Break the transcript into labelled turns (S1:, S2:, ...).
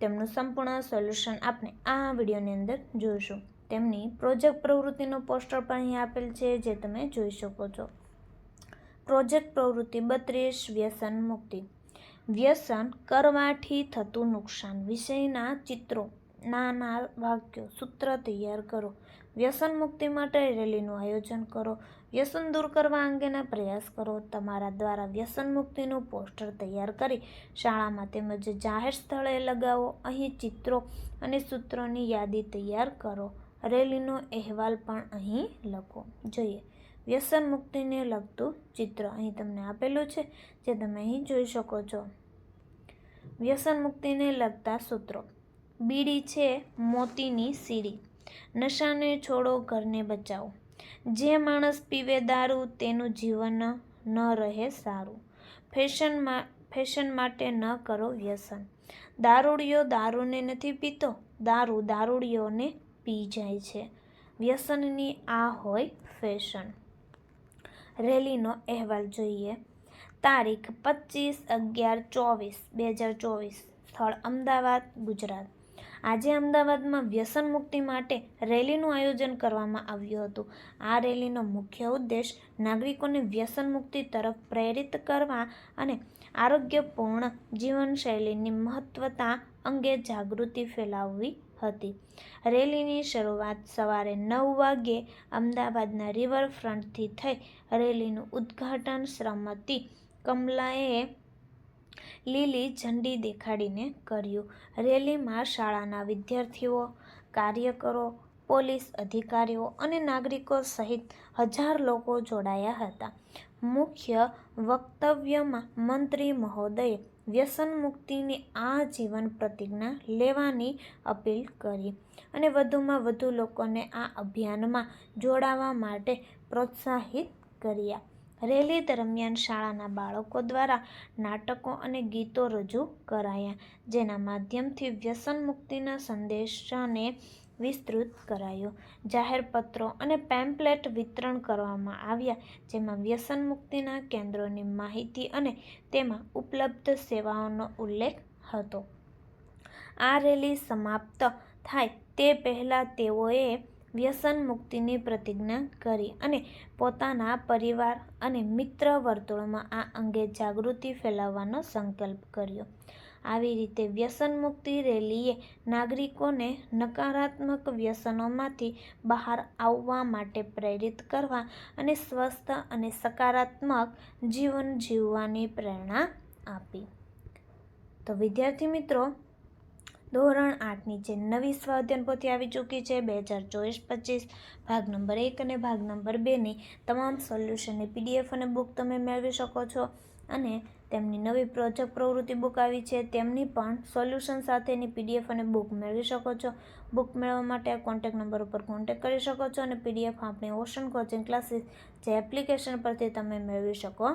S1: તેમનું સંપૂર્ણ સોલ્યુશન આપણે આ વિડીયોની અંદર જોઈશું. તેમની પ્રોજેક્ટ પ્રવૃત્તિનું પોસ્ટર પણ અહીં આપેલ છે, જે તમે જોઈ શકો છો. પ્રોજેક્ટ પ્રવૃત્તિ બત્રીસ, વ્યસન મુક્તિ. વ્યસન કરવાથી થતું નુકસાન વિષયના ચિત્રો. નાના વાક્યો. સૂત્ર તૈયાર કરો. વ્યસન મુક્તિ માટે રેલીનું આયોજન કરો. વ્યસન દૂર કરવા અંગેના પ્રયાસ કરો. તમારા દ્વારા વ્યસન મુક્તિનું પોસ્ટર તૈયાર કરી શાળામાં તેમજ જાહેર સ્થળે લગાવો. અહીં ચિત્રો અને સૂત્રોની યાદી તૈયાર કરો. રેલીનો અહેવાલ પણ અહીં લખો. જોઈએ. વ્યસન મુક્તિને લગતું ચિત્ર અહીં તમને આપેલું છે, જે તમે અહીં જોઈ શકો છો. વ્યસન મુક્તિને લગતા સૂત્રો. બીડી છે મોતીની સીડી નશાને છોડો, ઘરને બચાવો. જે માણસ પીવે દારૂ, તેનું જીવન ન રહે સારું. ફેશનમાં ફેશન માટે ન કરો વ્યસન. દારૂડિયો દારૂને નથી પીતો, દારૂ દારૂડિયોને પી જાય છે. વ્યસનની આ હોય ફેશન. રેલીનો અહેવાલ જોઈએ. તારીખ પચીસ અગિયાર ચોવીસ, બે હજાર ચોવીસ. સ્થળ અમદાવાદ, ગુજરાત. આજે અમદાવાદમાં વ્યસન મુક્તિ માટે રેલીનું આયોજન કરવામાં આવ્યું હતું. આ રેલીનો મુખ્ય ઉદ્દેશ નાગરિકોને વ્યસન મુક્તિ તરફ પ્રેરિત કરવા અને આરોગ્યપૂર્ણ જીવનશૈલીની મહત્વતા અંગે જાગૃતિ ફેલાવવી હતી. રેલીની શરૂઆત સવારે નવ વાગ્યે અમદાવાદના રિવરફ્રન્ટથી થઈ રેલીનું ઉદ્ઘાટન શ્રીમતી કમલાએ લીલી ઝંડી દેખાડીને કર્યું, રેલીમાં શાળાના વિદ્યાર્થીઓ, કાર્યકરો, પોલીસ અધિકારીઓ અને નાગરિકો સહિત હજાર લોકો જોડાયા હતા. મુખ્ય વક્તવ્યમાં મંત્રી મહોદયે વ્યસન મુક્તિની આ જીવન પ્રતિજ્ઞા લેવાની અપીલ કરી અને વધુમાં વધુ લોકોને આ અભિયાનમાં જોડાવા માટે પ્રોત્સાહિત કર્યા. રેલી દરમિયાન શાળાના બાળકો દ્વારા નાટકો અને ગીતો રજૂ કરાયા, જેના માધ્યમથી વ્યસન મુક્તિના સંદેશાને વિસ્તૃત કરાયો. જાહેર પત્રો અને પેમ્પલેટ વિતરણ કરવામાં આવ્યા, જેમાં વ્યસન મુક્તિના કેન્દ્રોની માહિતી અને તેમાં ઉપલબ્ધ સેવાઓનો ઉલ્લેખ હતો. આ રેલી સમાપ્ત થાય તે પહેલાં તેઓએ વ્યસન મુક્તિની પ્રતિજ્ઞા કરી અને પોતાના પરિવાર અને મિત્ર વર્તુળમાં આ અંગે જાગૃતિ ફેલાવવાનો સંકલ્પ કર્યો. આવી રીતે વ્યસન મુક્તિ રેલીએ નાગરિકોને નકારાત્મક વ્યસનોમાંથી બહાર આવવા માટે પ્રેરિત કરવા અને સ્વસ્થ અને સકારાત્મક જીવન જીવવાની પ્રેરણા આપી. તો વિદ્યાર્થી મિત્રો ધોરણ આઠની જે નવી સ્વાધ્યાયન પોથી આવી ચૂકી છે, બે હજાર ચોવીસ પચીસ, ભાગ નંબર એક અને ભાગ નંબર બેની તમામ સોલ્યુશનની પીડીએફ અને બુક તમે મેળવી શકો છો. અને તેમની નવી પ્રોજેક્ટ પ્રવૃત્તિ બુક આવી છે, તેમની પણ સોલ્યુશન સાથેની પીડીએફ અને બુક મેળવી શકો છો. બુક મેળવવા માટે આ કોન્ટેક્ટ નંબર ઉપર કોન્ટેક્ટ કરી શકો છો અને પીડીએફ આપણી ઓશન કોચિંગ ક્લાસીસ જે એપ્લિકેશન પરથી તમે મેળવી શકો